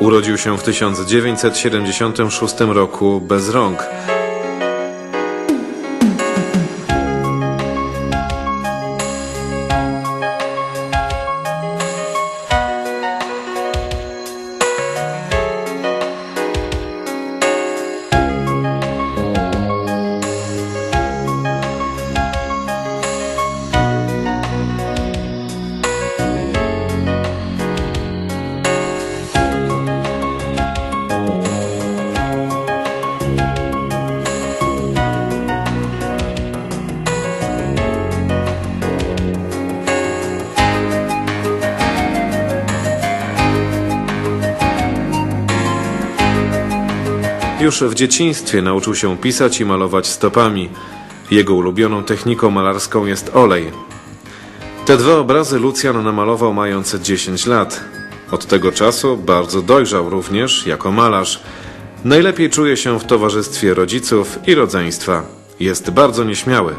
Urodził się w 1976 roku bez rąk. Już w dzieciństwie nauczył się pisać i malować stopami. Jego ulubioną techniką malarską jest olej. Te dwa obrazy Lucjan namalował mając 10 lat. Od tego czasu bardzo dojrzał również jako malarz. Najlepiej czuje się w towarzystwie rodziców i rodzeństwa. Jest bardzo nieśmiały.